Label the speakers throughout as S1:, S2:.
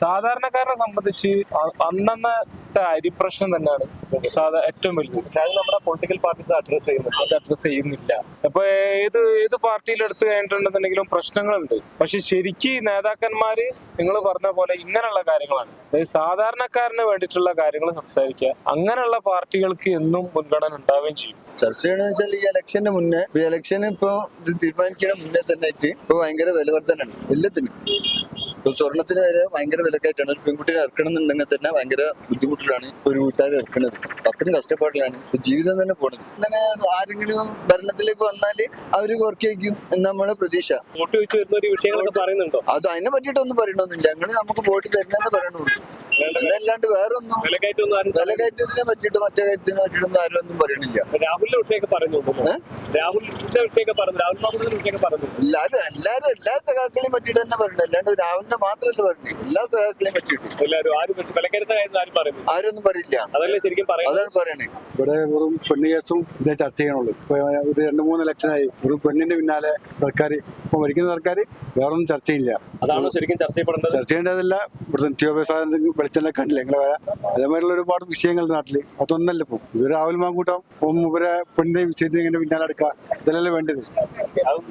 S1: സാധാരണക്കാരനെ സംബന്ധിച്ച് അന്നന്നത്തെ അരിപ്രശ്നം തന്നെയാണ് സാധാ ഏറ്റവും വലുത്
S2: നമ്മുടെ പൊളിറ്റിക്കൽ പാർട്ടീസ് അഡ്രസ് ചെയ്യുന്നത്
S1: അത് അഡ്രസ് ചെയ്യുന്നില്ല. അപ്പൊ ഏത് ഏത് പാർട്ടിയിൽ എടുത്തു കഴിഞ്ഞിട്ടുണ്ടെന്നുണ്ടെങ്കിലും പ്രശ്നങ്ങളുണ്ട്. പക്ഷെ ശരിക്ക് നേതാക്കന്മാര് നിങ്ങൾ പറഞ്ഞ പോലെ ഇങ്ങനെയുള്ള കാര്യങ്ങളാണ്. അതായത് സാധാരണക്കാരന് വേണ്ടിയിട്ടുള്ള കാര്യങ്ങൾ സംസാരിക്കുക. അങ്ങനെയുള്ള പാർട്ടികൾക്ക് എന്നും മുൻഗണന ഉണ്ടാവുകയും ചെയ്യും.
S3: ചർച്ച ചെയ്യണമെന്ന് വെച്ചാൽ ഈ ഇലക്ഷന് മുന്നേ ഇപ്പൊ ഇലക്ഷന് ഇപ്പൊ തീരുമാനിക്കുന്ന മുന്നേ തന്നെ ആയിട്ട് ഇപ്പൊ ഭയങ്കര വിലവർദ്ധനാണ് എല്ലാത്തിനും. സ്വർണത്തിന് വരെ ഭയങ്കര വിലക്കായിട്ടാണ് ഒരു പെൺകുട്ടിനെ ഇറക്കണമെന്നുണ്ടെങ്കിൽ തന്നെ ഭയങ്കര ബുദ്ധിമുട്ടിലാണ് ഒരു വീട്ടുകാർ ഇറക്കുന്നത് അത്രയും കഷ്ടപ്പാടിലാണ് ജീവിതം തന്നെ പോണത്. അങ്ങനെ ആരെങ്കിലും ഭരണത്തിലേക്ക് വന്നാൽ അവർ കുറയ്ക്കും എന്ന് നമ്മളെ പ്രതീക്ഷ.
S2: വോട്ട് ചോദിച്ചു വരുന്ന ഒരു വിഷയങ്ങളൊക്കെ പറയുന്നുണ്ടോ?
S3: അത് അതിനെ പറ്റിയിട്ടൊന്നും പറയണമെന്നില്ല ഞങ്ങൾ നമുക്ക് വോട്ട് തരണമെന്ന് പറയണുള്ളൂ. അല്ലാണ്ട് വേറെ ഒന്നും
S2: വിലക്കയറ്റത്തിനെ ആരും
S3: വില കയറ്റത്തിനെ പറ്റിയിട്ട് മറ്റേ കാര്യത്തിനെ പറ്റിയിട്ടൊന്നും ആരും ഒന്നും പറയണില്ല.
S2: രാഹുലിന്റെ വിഷയമൊക്കെ പറയുന്നുണ്ടോ? രാഹുലിന്റെ വിഷയമൊക്കെ പറഞ്ഞു. രാഹുൽ മാമൂലിന്റെ വിഷയമൊക്കെ പറഞ്ഞു.
S3: എല്ലാരും എല്ലാരും എല്ലാ സഖാക്കളെയും പറ്റിയിട്ട് തന്നെ പറഞ്ഞു അല്ലാണ്ട് രാഹുലിനെ മാത്രമല്ല പറഞ്ഞു എല്ലാ സഖാക്കളെയും പറ്റിയിട്ട്.
S2: എല്ലാവരും ആരും പറ്റി ആരും പറയുന്നു
S3: ആരൊന്നും പറയില്ല.
S2: അതല്ലേ ശരിക്കും പറയുന്നത്?
S3: അതാണ് പറയണേ.
S4: ഇവിടെ വെറും പെണ്ണ് കേസും ഇതേ ചർച്ച ചെയ്യണുള്ളൂ. ഇപ്പൊ ഒരു രണ്ട് മൂന്ന് ഇലക്ഷനായി. ഒരു പെണ്ണിന്റെ പിന്നാലെ സർക്കാർ ഇപ്പൊ ഭരിക്കുന്ന സർക്കാർ വേറൊന്നും ചർച്ചയില്ല
S2: അതാണോ ശരിക്കും ചർച്ച ചെയ്യില്ല
S4: ചർച്ച ചെയ്യേണ്ടതല്ല. ഇവിടുത്തെ നിത്യോപയോഗ വെളിച്ചെണ്ണ കണ്ടില്ല. ഞങ്ങളെ വരാ. അതേമാതിരിയുള്ള ഒരുപാട് വിഷയങ്ങൾ നാട്ടിൽ. അതൊന്നല്ല ഇപ്പൊ. ഇതൊരു രാഹുൽ മാങ്കൂട്ടം ഇപ്പം ഇവരെ പെണ്ണിനെ വിഷയത്തിന് പിന്നാലെ ഇതല്ലല്ലോ വേണ്ടത്.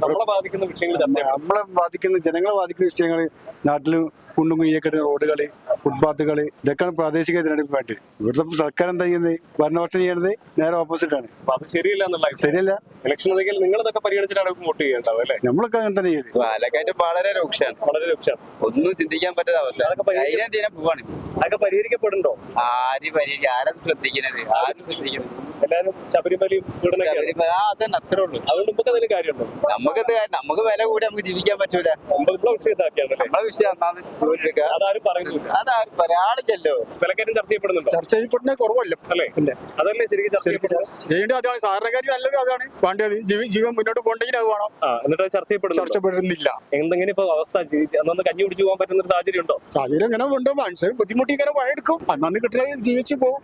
S2: നമ്മളെ ബാധിക്കുന്ന വിഷയങ്ങൾ
S4: നമ്മളെ ബാധിക്കുന്ന ജനങ്ങളെ ബാധിക്കുന്ന വിഷയങ്ങൾ നാട്ടിൽ കുണ്ടും കുയ്യക്കെട്ട് റോഡുകൾ ഫുട്പാത്തുകൾ ഇതൊക്കെയാണ് പ്രാദേശിക തിരഞ്ഞെടുപ്പ് വേണ്ടത്. ഇവിടുത്തെ സർക്കാർ എന്താ ചെയ്യുന്നത്? ഭരണപക്ഷം ചെയ്യുന്നത് നേരെ ഓപ്പോസിറ്റ് ആണ്.
S2: ശരിയല്ല എന്നുള്ള
S4: ശരിയല്ല.
S2: ഇലക്ഷൻ ഒന്നെങ്കിൽ നിങ്ങൾ ഇതൊക്കെ പരിഗണിച്ചിട്ടാണ് വോട്ട് ചെയ്യേണ്ടത് അല്ലേ?
S4: നമ്മളൊക്കെ അങ്ങനെ തന്നെ
S5: ചെയ്യും വളരെ രൂക്ഷമാണ്.
S2: വളരെ
S5: ഒന്നും ചിന്തിക്കാൻ പറ്റാത്ത അവസ്ഥ.
S2: അതൊക്കെ പരിഹരിക്കപ്പെടുന്നുണ്ടോ?
S5: ആര് പരിഹരിക്കും ആരും ശ്രദ്ധിക്കുന്നത് ആരും ശ്രദ്ധിക്കുന്നത്
S2: ശബരിമലയും പീഡനൊക്കെയാണ്
S5: ശബരിമല ആ അതന്നെ അത്രേ ഉള്ളൂ.
S2: അതുകൊണ്ട് നമുക്ക് അതിന് കാര്യമുണ്ടോ?
S5: നമുക്കത് നമുക്ക് വില കൂടി നമുക്ക് ജീവിക്കാൻ പറ്റൂല.
S2: നമ്മളെ വിഷയം ഇതാക്കിയാണല്ലേ?
S5: നമ്മളെ വിഷയം അന്നാണ് ജോലി എടുക്കുക
S2: അതാരും പറയുന്നില്ല.
S5: അതാരും പറയാളില്ലല്ലോ
S2: വിലക്കയറ്റം ചർച്ച ചെയ്യപ്പെടുന്നുണ്ടോ?
S6: ചർച്ച ചെയ്യപ്പെടുന്ന കുറവല്ല?
S2: അല്ലേ. അതല്ലേ ശരിക്കും ചർച്ച
S6: ശരിക്കും
S2: ചെയ്യപ്പെടുന്നത്?
S6: ചെയ്യേണ്ടത് അതാണ്. സാധാരണക്കാരി നല്ലത് അതാണ്. വേണ്ടത് ജീവൻ മുന്നോട്ട് പോകണമെങ്കിൽ അത് വേണം.
S2: എന്നിട്ട് ചർച്ച ചെയ്യപ്പെടുന്നു
S6: ചർച്ചപ്പെടുന്നില്ല.
S2: എന്തെങ്കിലും ഇപ്പൊ അവസ്ഥ അന്നന്ന് കഞ്ഞി കുടിച്ചു പോകാൻ പറ്റുന്ന ഒരു സാഹചര്യം ഉണ്ടോ?
S6: സാഹചര്യം ഇങ്ങനെ ഉണ്ട്. മനുഷ്യർ ബുദ്ധിമുട്ടി ഇങ്ങനെ പണിയെടുക്കും അന്നു കിട്ടിയാൽ ജീവിച്ചു പോകും.